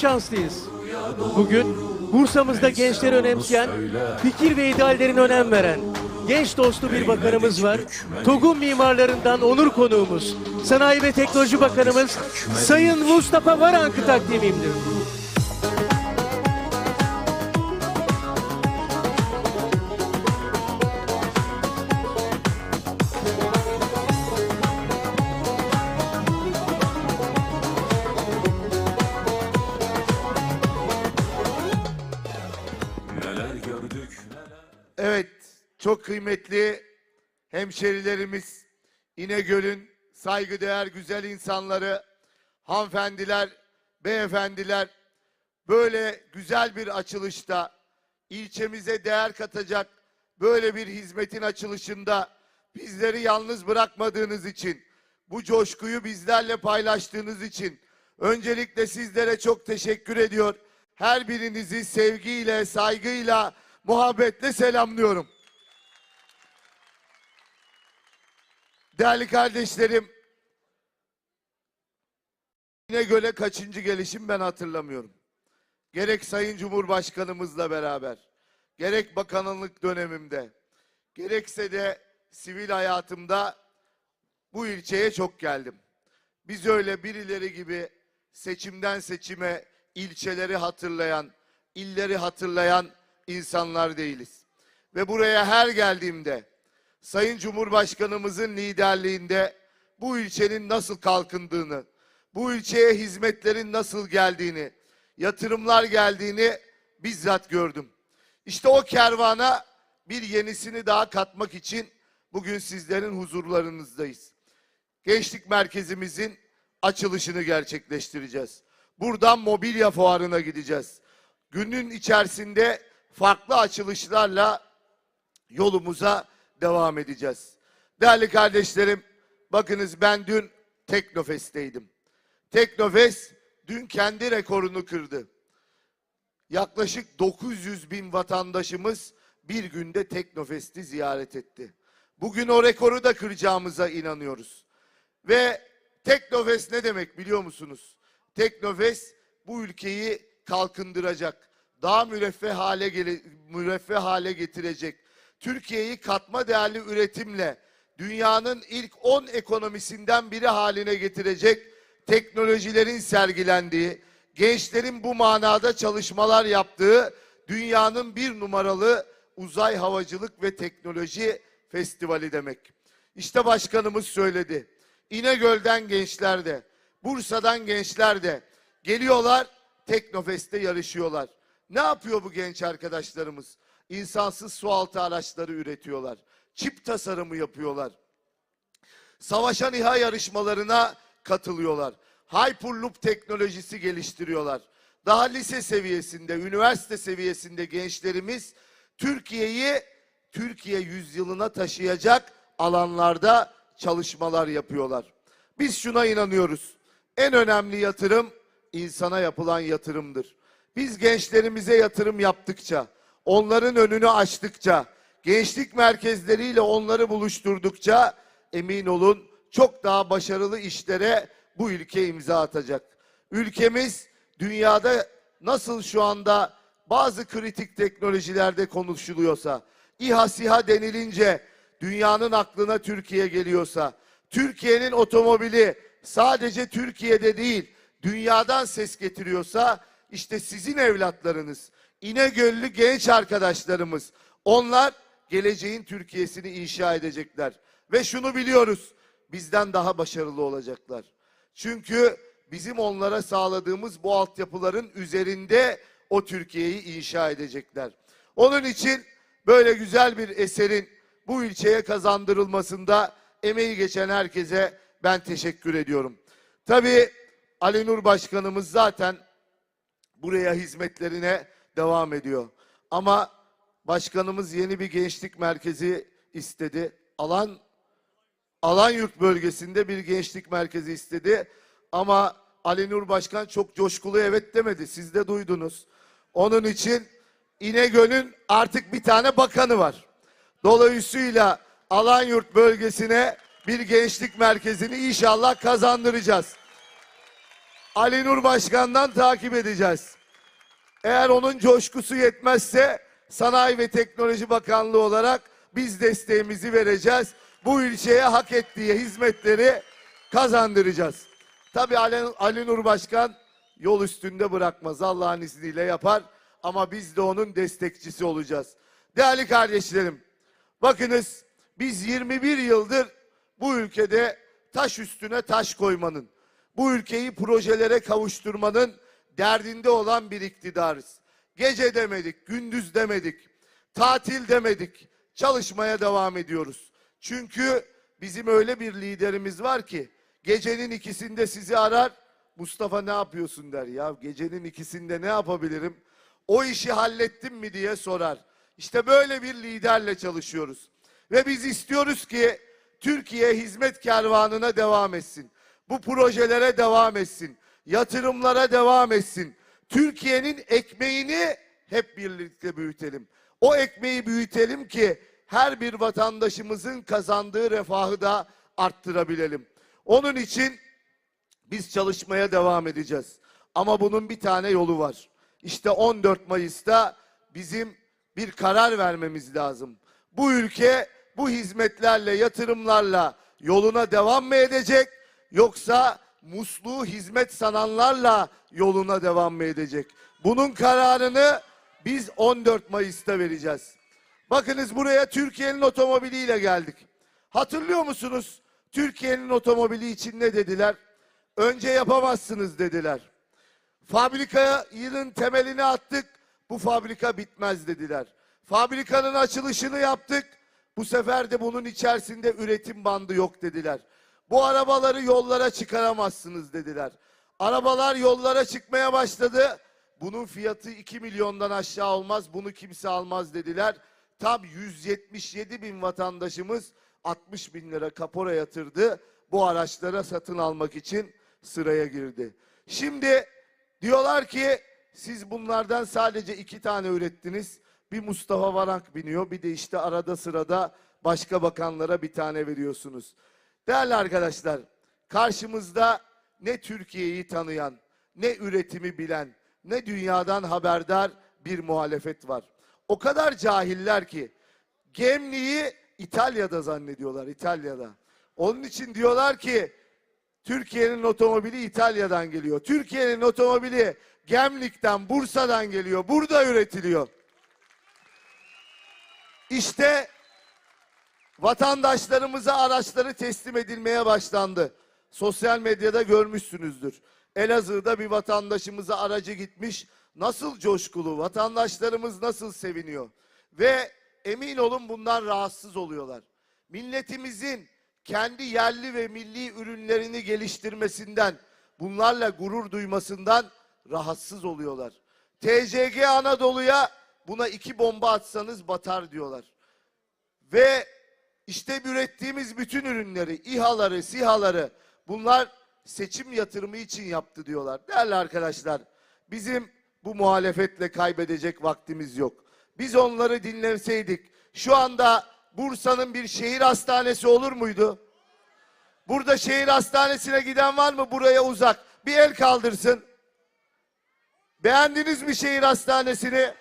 şanslıyız. Bugün Bursa'mızda gençleri önemseyen, fikir ve ideallerine önem veren, genç dostu bir bakanımız var. TOG'un mimarlarından onur konuğumuz, Sanayi ve Teknoloji Bakanımız Sayın Mustafa Varank'ı takdimimdir. Neler çok kıymetli hemşerilerimiz, İnegöl'ün saygıdeğer güzel insanları, hanımefendiler, beyefendiler, böyle güzel bir açılışta, ilçemize değer katacak böyle bir hizmetin açılışında bizleri yalnız bırakmadığınız için, bu coşkuyu bizlerle paylaştığınız için öncelikle sizlere çok teşekkür ediyor. Her birinizi sevgiyle, saygıyla, muhabbetle selamlıyorum. Değerli kardeşlerim, İnegöl'e kaçıncı gelişim ben hatırlamıyorum. Gerek Sayın Cumhurbaşkanımızla beraber, gerek bakanlık dönemimde, gerekse de sivil hayatımda bu ilçeye çok geldim. Biz öyle birileri gibi seçimden seçime ilçeleri hatırlayan, illeri hatırlayan insanlar değiliz. Ve buraya her geldiğimde Sayın Cumhurbaşkanımızın liderliğinde bu ilçenin nasıl kalkındığını, bu ilçeye hizmetlerin nasıl geldiğini, yatırımlar geldiğini bizzat gördüm. İşte o kervana bir yenisini daha katmak için bugün sizlerin huzurlarınızdayız. Gençlik merkezimizin açılışını gerçekleştireceğiz. Buradan mobilya fuarına gideceğiz. Günün içerisinde farklı açılışlarla yolumuza devam edeceğiz. Değerli kardeşlerim, bakınız ben dün Teknofest'teydim. Teknofest dün kendi rekorunu kırdı. Yaklaşık 900 bin vatandaşımız bir günde Teknofest'i ziyaret etti. Bugün o rekoru da kıracağımıza inanıyoruz. Ve Teknofest ne demek biliyor musunuz? Teknofest bu ülkeyi kalkındıracak, daha müreffeh hale gele, müreffeh hale getirecek. Türkiye'yi katma değerli üretimle dünyanın ilk 10 ekonomisinden biri haline getirecek teknolojilerin sergilendiği, gençlerin bu manada çalışmalar yaptığı dünyanın bir numaralı uzay havacılık ve teknoloji festivali demek. İşte başkanımız söyledi. İnegöl'den gençler de, Bursa'dan gençler de geliyorlar Teknofest'te yarışıyorlar. Ne yapıyor bu genç arkadaşlarımız? İnsansız sualtı araçları üretiyorlar. Çip tasarımı yapıyorlar. Savaşan İHA yarışmalarına katılıyorlar. Hyperloop teknolojisi geliştiriyorlar. Daha lise seviyesinde, üniversite seviyesinde gençlerimiz Türkiye'yi Türkiye yüzyılına taşıyacak alanlarda çalışmalar yapıyorlar. Biz şuna inanıyoruz. En önemli yatırım insana yapılan yatırımdır. Biz gençlerimize yatırım yaptıkça, onların önünü açtıkça, gençlik merkezleriyle onları buluşturdukça emin olun çok daha başarılı işlere bu ülke imza atacak. Ülkemiz dünyada nasıl şu anda bazı kritik teknolojilerde konuşuluyorsa, İHA SİHA denilince dünyanın aklına Türkiye geliyorsa, Türkiye'nin otomobili sadece Türkiye'de değil, dünyadan ses getiriyorsa, işte sizin evlatlarınız, İnegöllü genç arkadaşlarımız, onlar geleceğin Türkiye'sini inşa edecekler. Ve şunu biliyoruz, bizden daha başarılı olacaklar. Çünkü bizim onlara sağladığımız bu altyapıların üzerinde o Türkiye'yi inşa edecekler. Onun için böyle güzel bir eserin bu ilçeye kazandırılmasında emeği geçen herkese ben teşekkür ediyorum. Tabii Ali Nur Başkanımız zaten buraya hizmetlerine devam ediyor. Ama başkanımız yeni bir gençlik merkezi istedi. Alan Alanyurt bölgesinde bir gençlik merkezi istedi. Ama Ali Nur Başkan çok coşkulu evet demedi. Siz de duydunuz. Onun için İnegöl'ün artık bir tane bakanı var. Dolayısıyla Alanyurt bölgesine bir gençlik merkezini inşallah kazandıracağız. Ali Nur Başkan'dan takip edeceğiz. Eğer onun coşkusu yetmezse Sanayi ve Teknoloji Bakanlığı olarak biz desteğimizi vereceğiz. Bu ülkeye hak ettiği hizmetleri kazandıracağız. Tabii Ali, Ali Nur Başkan yol üstünde bırakmaz. Allah'ın izniyle yapar ama biz de onun destekçisi olacağız. Değerli kardeşlerim, bakınız biz 21 yıldır bu ülkede taş üstüne taş koymanın, bu ülkeyi projelere kavuşturmanın derdinde olan bir iktidarız. Gece demedik, gündüz demedik, tatil demedik, çalışmaya devam ediyoruz. Çünkü bizim öyle bir liderimiz var ki gecenin ikisinde sizi arar, Mustafa ne yapıyorsun der. Ya gecenin ikisinde ne yapabilirim? O işi hallettim mi diye sorar. İşte böyle bir liderle çalışıyoruz. Ve biz istiyoruz ki Türkiye hizmet kervanına devam etsin. Bu projelere devam etsin. Yatırımlara devam etsin. Türkiye'nin ekmeğini hep birlikte büyütelim. O ekmeği büyütelim ki her bir vatandaşımızın kazandığı refahı da arttırabilelim. Onun için biz çalışmaya devam edeceğiz. Ama bunun bir tane yolu var. İşte 14 Mayıs'ta bizim bir karar vermemiz lazım. Bu ülke bu hizmetlerle, yatırımlarla yoluna devam mı edecek yoksa musluğu hizmet sananlarla yoluna devam mı edecek? Bunun kararını biz 14 Mayıs'ta vereceğiz. Bakınız buraya Türkiye'nin otomobiliyle geldik. Hatırlıyor musunuz? Türkiye'nin otomobili için ne dediler? Önce yapamazsınız dediler. Fabrikanın temelini attık. Bu fabrika bitmez dediler. Fabrikanın açılışını yaptık. Bu sefer de bunun içerisinde üretim bandı yok dediler. Bu arabaları yollara çıkaramazsınız dediler. Arabalar yollara çıkmaya başladı. Bunun fiyatı 2 milyondan aşağı olmaz. Bunu kimse almaz dediler. Tam 177 bin vatandaşımız 60 bin lira kapora yatırdı. Bu araçlara satın almak için sıraya girdi. Şimdi diyorlar ki siz bunlardan sadece iki tane ürettiniz. Bir Mustafa Varank biniyor bir de işte arada sırada başka bakanlara bir tane veriyorsunuz. Değerli arkadaşlar karşımızda ne Türkiye'yi tanıyan ne üretimi bilen ne dünyadan haberdar bir muhalefet var. O kadar cahiller ki Gemli'yi İtalya'da zannediyorlar İtalya'da. Onun için diyorlar ki Türkiye'nin otomobili İtalya'dan geliyor. Türkiye'nin otomobili Gemlik'ten, Bursa'dan geliyor. Burada üretiliyor. İşte vatandaşlarımıza araçları teslim edilmeye başlandı. Sosyal medyada görmüşsünüzdür. Elazığ'da bir vatandaşımıza aracı gitmiş. Nasıl coşkulu, vatandaşlarımız nasıl seviniyor. Ve emin olun bundan rahatsız oluyorlar. Milletimizin kendi yerli ve milli ürünlerini geliştirmesinden, bunlarla gurur duymasından rahatsız oluyorlar. TCG Anadolu'ya buna iki bomba atsanız batar diyorlar. Ve işte ürettiğimiz bütün ürünleri, İHA'ları, SİHA'ları bunlar seçim yatırımı için yaptı diyorlar. Değerli arkadaşlar, bizim bu muhalefetle kaybedecek vaktimiz yok. Biz onları dinleseydik şu anda Bursa'nın bir şehir hastanesi olur muydu? Burada şehir hastanesine giden var mı buraya uzak? Bir el kaldırsın. Beğendiniz mi şehir hastanesini?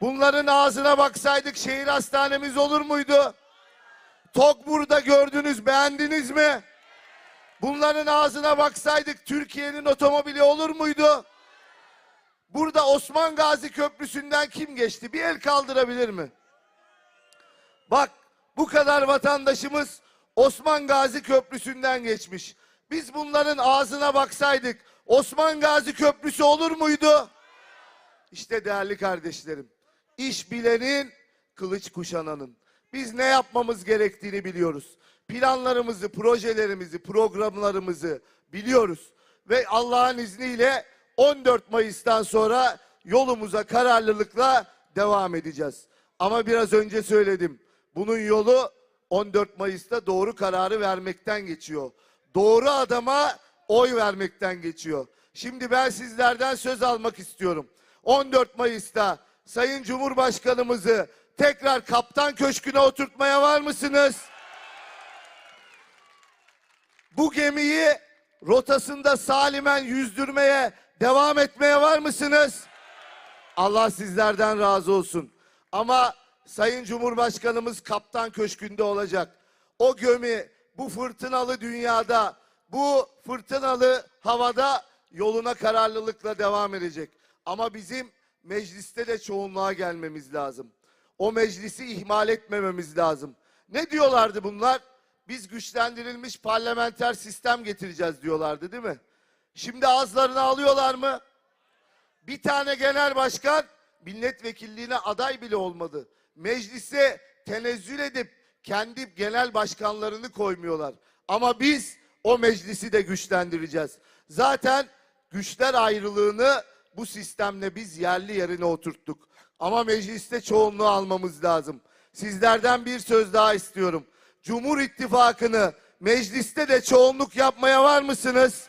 Bunların ağzına baksaydık şehir hastanemiz olur muydu? Tok burada gördünüz beğendiniz mi? Bunların ağzına baksaydık Türkiye'nin otomobili olur muydu? Burada Osman Gazi Köprüsü'nden kim geçti? Bir el kaldırabilir mi? Bak bu kadar vatandaşımız Osman Gazi Köprüsü'nden geçmiş. Biz bunların ağzına baksaydık Osman Gazi Köprüsü olur muydu? İşte değerli kardeşlerim, iş bilenin, kılıç kuşananın. Biz ne yapmamız gerektiğini biliyoruz. Planlarımızı, projelerimizi, programlarımızı biliyoruz. Ve Allah'ın izniyle 14 Mayıs'tan sonra yolumuza kararlılıkla devam edeceğiz. Ama biraz önce söyledim. Bunun yolu 14 Mayıs'ta doğru kararı vermekten geçiyor. Doğru adama oy vermekten geçiyor. Şimdi ben sizlerden söz almak istiyorum. 14 Mayıs'ta Sayın Cumhurbaşkanımızı tekrar Kaptan Köşkü'ne oturtmaya var mısınız? Bu gemiyi rotasında salimen yüzdürmeye devam etmeye var mısınız? Allah sizlerden razı olsun. Ama Sayın Cumhurbaşkanımız Kaptan Köşkü'nde olacak. O gömi bu fırtınalı dünyada, bu fırtınalı havada yoluna kararlılıkla devam edecek. Ama bizim mecliste de çoğunluğa gelmemiz lazım. O meclisi ihmal etmememiz lazım. Ne diyorlardı bunlar? Biz güçlendirilmiş parlamenter sistem getireceğiz diyorlardı değil mi? Şimdi ağızlarını alıyorlar mı? Bir tane genel başkan milletvekilliğine aday bile olmadı. Meclise tenezzül edip kendi genel başkanlarını koymuyorlar. Ama biz o meclisi de güçlendireceğiz. Zaten güçler ayrılığını bu sistemle biz yerli yerine oturttuk. Ama mecliste çoğunluğu almamız lazım. Sizlerden bir söz daha istiyorum. Cumhur İttifakı'nı mecliste de çoğunluk yapmaya var mısınız?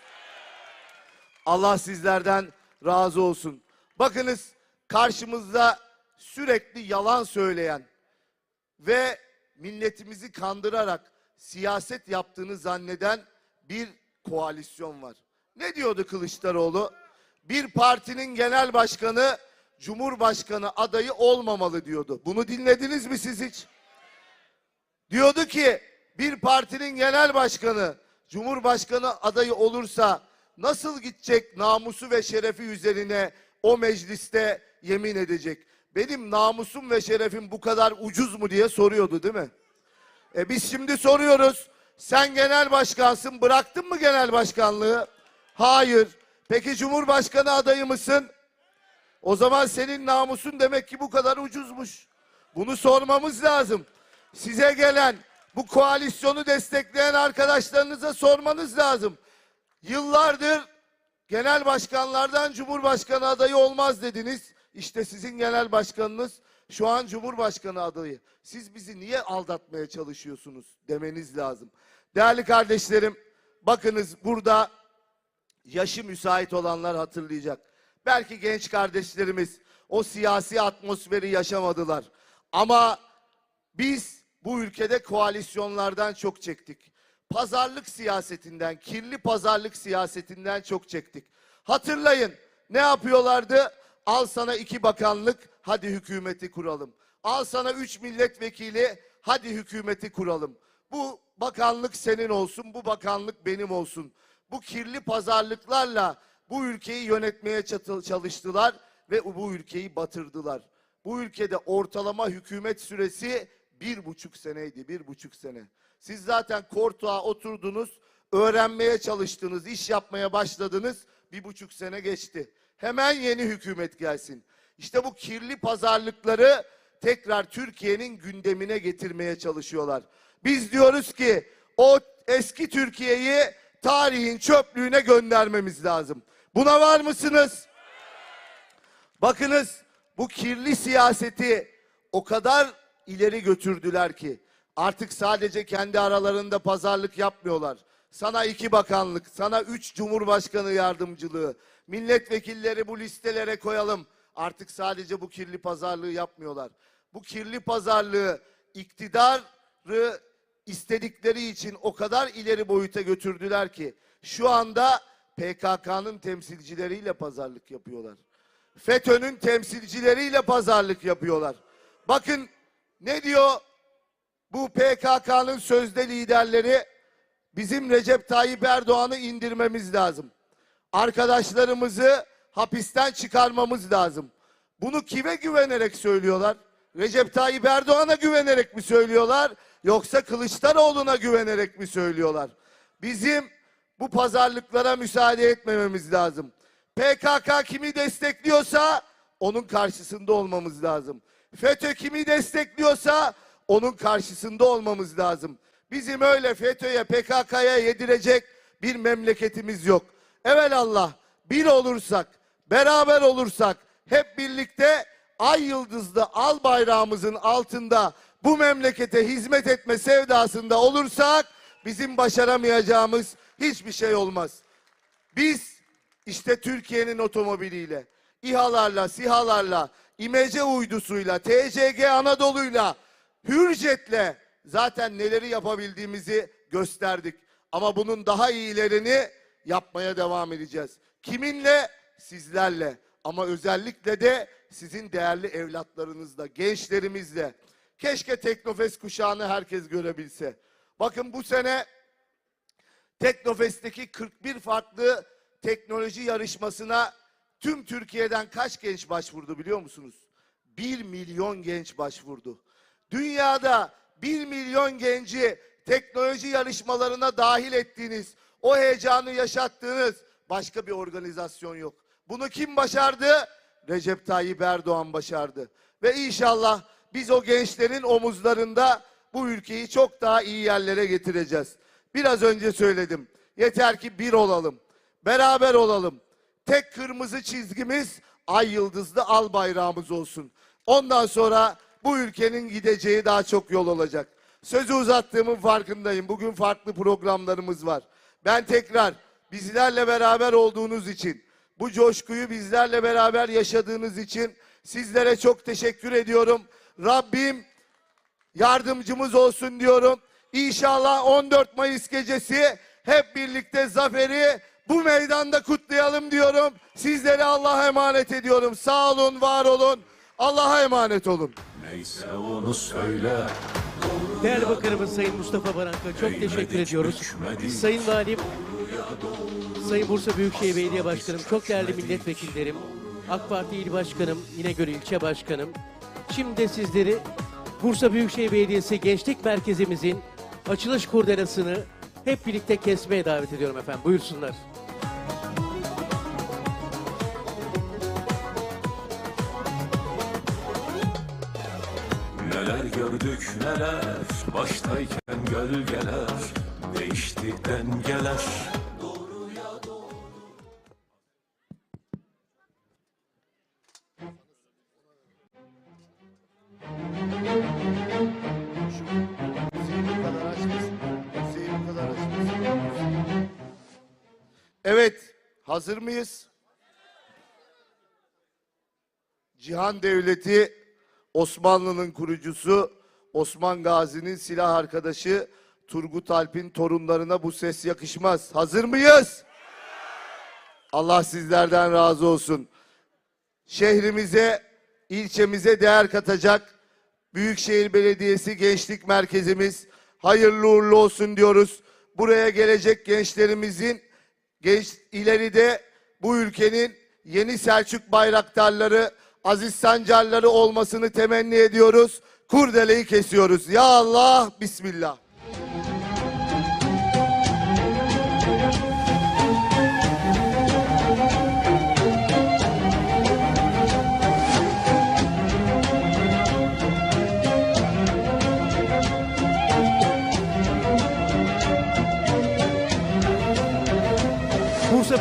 Allah sizlerden razı olsun. Bakınız karşımızda sürekli yalan söyleyen ve milletimizi kandırarak siyaset yaptığını zanneden bir koalisyon var. Ne diyordu Kılıçdaroğlu? Bir partinin genel başkanı Cumhurbaşkanı adayı olmamalı diyordu. Bunu dinlediniz mi siz hiç? Diyordu ki bir partinin genel başkanı Cumhurbaşkanı adayı olursa nasıl gidecek namusu ve şerefi üzerine o mecliste yemin edecek? Benim namusum ve şerefim bu kadar ucuz mu diye soruyordu değil mi? E biz şimdi soruyoruz. Sen genel başkansın. Bıraktın mı genel başkanlığı? Hayır. Peki Cumhurbaşkanı adayı mısın? O zaman senin namusun demek ki bu kadar ucuzmuş. Bunu sormamız lazım. Size gelen bu koalisyonu destekleyen arkadaşlarınıza sormanız lazım. Yıllardır genel başkanlardan cumhurbaşkanı adayı olmaz dediniz. İşte sizin genel başkanınız şu an cumhurbaşkanı adayı. Siz bizi niye aldatmaya çalışıyorsunuz demeniz lazım. Değerli kardeşlerim, bakınız burada yaşı müsait olanlar hatırlayacak. Belki genç kardeşlerimiz o siyasi atmosferi yaşamadılar. Ama biz bu ülkede koalisyonlardan çok çektik. Pazarlık siyasetinden, kirli pazarlık siyasetinden çok çektik. Hatırlayın ne yapıyorlardı? Al sana iki bakanlık, hadi hükümeti kuralım. Al sana üç milletvekili, hadi hükümeti kuralım. Bu bakanlık senin olsun, bu bakanlık benim olsun. Bu kirli pazarlıklarla bu ülkeyi yönetmeye çalıştılar ve bu ülkeyi batırdılar. Bu ülkede ortalama hükümet süresi bir buçuk seneydi, bir buçuk sene. Siz zaten koltuğa oturdunuz, öğrenmeye çalıştınız, iş yapmaya başladınız, bir buçuk sene geçti. Hemen yeni hükümet gelsin. İşte bu kirli pazarlıkları tekrar Türkiye'nin gündemine getirmeye çalışıyorlar. Biz diyoruz ki o eski Türkiye'yi tarihin çöplüğüne göndermemiz lazım. Buna var mısınız? Bakınız bu kirli siyaseti o kadar ileri götürdüler ki artık sadece kendi aralarında pazarlık yapmıyorlar. Sana iki bakanlık, sana üç cumhurbaşkanı yardımcılığı, milletvekilleri bu listelere koyalım. Artık sadece bu kirli pazarlığı yapmıyorlar. Bu kirli pazarlığı iktidarı istedikleri için o kadar ileri boyuta götürdüler ki şu anda PKK'nın temsilcileriyle pazarlık yapıyorlar. FETÖ'nün temsilcileriyle pazarlık yapıyorlar. Bakın ne diyor bu PKK'nın sözde liderleri? Bizim Recep Tayyip Erdoğan'ı indirmemiz lazım. Arkadaşlarımızı hapisten çıkarmamız lazım. Bunu kime güvenerek söylüyorlar? Recep Tayyip Erdoğan'a güvenerek mi söylüyorlar? Yoksa Kılıçdaroğlu'na güvenerek mi söylüyorlar? Bizim bu pazarlıklara müsaade etmememiz lazım. PKK kimi destekliyorsa onun karşısında olmamız lazım. FETÖ kimi destekliyorsa onun karşısında olmamız lazım. Bizim öyle FETÖ'ye, PKK'ya yedirecek bir memleketimiz yok. Evelallah bir olursak, beraber olursak, hep birlikte ay yıldızlı al bayrağımızın altında bu memlekete hizmet etme sevdasında olursak bizim başaramayacağımız hiçbir şey olmaz. Biz işte Türkiye'nin otomobiliyle, İHA'larla, SİHA'larla, İMECE uydusuyla, TCG Anadolu'yla, Hürjet'le zaten neleri yapabildiğimizi gösterdik. Ama bunun daha iyilerini yapmaya devam edeceğiz. Kiminle? Sizlerle. Ama özellikle de sizin değerli evlatlarınızla, gençlerimizle. Keşke Teknofest kuşağını herkes görebilse. Bakın bu sene Teknofest'teki 41 farklı teknoloji yarışmasına tüm Türkiye'den kaç genç başvurdu biliyor musunuz? 1 milyon genç başvurdu. Dünyada 1 milyon genci teknoloji yarışmalarına dahil ettiğiniz, o heyecanı yaşattığınız başka bir organizasyon yok. Bunu kim başardı? Recep Tayyip Erdoğan başardı. Ve inşallah biz o gençlerin omuzlarında bu ülkeyi çok daha iyi yerlere getireceğiz. Biraz önce söyledim. Yeter ki bir olalım. Beraber olalım. Tek kırmızı çizgimiz ay yıldızlı al bayrağımız olsun. Ondan sonra bu ülkenin gideceği daha çok yol olacak. Sözü uzattığımın farkındayım. Bugün farklı programlarımız var. Ben tekrar bizlerle beraber olduğunuz için, bu coşkuyu bizlerle beraber yaşadığınız için sizlere çok teşekkür ediyorum. Rabbim yardımcımız olsun diyorum. İnşallah 14 Mayıs gecesi hep birlikte zaferi bu meydanda kutlayalım diyorum. Sizleri Allah'a emanet ediyorum. Sağ olun, var olun. Allah'a emanet olun. Neyse onu söyle Değerli Bakanımız Sayın Mustafa Baranka çok teşekkür ediyoruz. bükmedik. Sayın Valim, Sayın Bursa Büyükşehir Belediye Başkanım, çok değerli milletvekillerim, AK Parti İl Başkanım, İnegöl İlçe Başkanım. Şimdi de sizleri Bursa Büyükşehir Belediyesi Gençlik Merkezimizin açılış kurdelasını hep birlikte kesmeye davet ediyorum efendim. Buyursunlar. Neler gördük neler Baştayken gölgeler Değişti dengeler hazır mıyız? Cihan Devleti Osmanlı'nın kurucusu Osman Gazi'nin silah arkadaşı Turgut Alp'in torunlarına bu ses yakışmaz. Hazır mıyız? Allah sizlerden razı olsun. Şehrimize, ilçemize değer katacak Büyükşehir Belediyesi Gençlik Merkezimiz hayırlı uğurlu olsun diyoruz. Buraya gelecek gençlerimizin genç ileride bu ülkenin yeni Selçuk bayraktarları, Aziz Sancarları olmasını temenni ediyoruz. Kurdeleyi kesiyoruz. Ya Allah, Bismillah.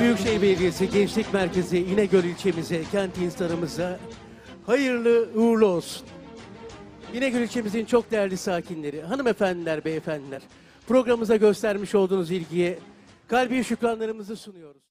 Büyükşehir Belediyesi Gençlik Merkezi İnegöl ilçemize, kent insanımıza hayırlı uğurlu olsun. İnegöl ilçemizin çok değerli sakinleri, hanımefendiler, beyefendiler, programımıza göstermiş olduğunuz ilgiye kalbi şükranlarımızı sunuyoruz.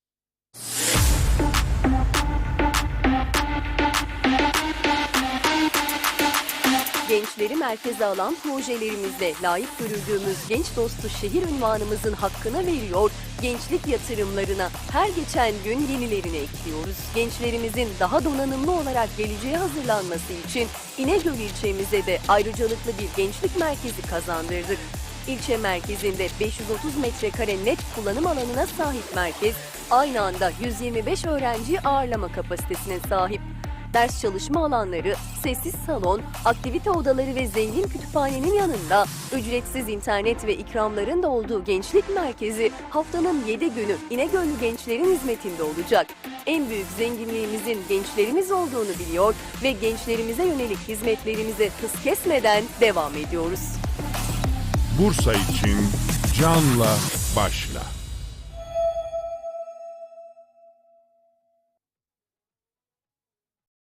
Gençleri merkeze alan projelerimizle layık görüldüğümüz genç dostu şehir unvanımızın hakkını veriyor, gençlik yatırımlarına her geçen gün yenilerini ekliyoruz. Gençlerimizin daha donanımlı olarak geleceğe hazırlanması için İnegöl ilçemize de ayrıcalıklı bir gençlik merkezi kazandırdık. İlçe merkezinde 530 metrekare net kullanım alanına sahip merkez, aynı anda 125 öğrenci ağırlama kapasitesine sahip. Ders çalışma alanları, sessiz salon, aktivite odaları ve zengin kütüphanenin yanında ücretsiz internet ve ikramların da olduğu gençlik merkezi haftanın 7 günü İnegöllü gençlerin hizmetinde olacak. En büyük zenginliğimizin gençlerimiz olduğunu biliyor ve gençlerimize yönelik hizmetlerimize hız kesmeden devam ediyoruz. Bursa için canla başla.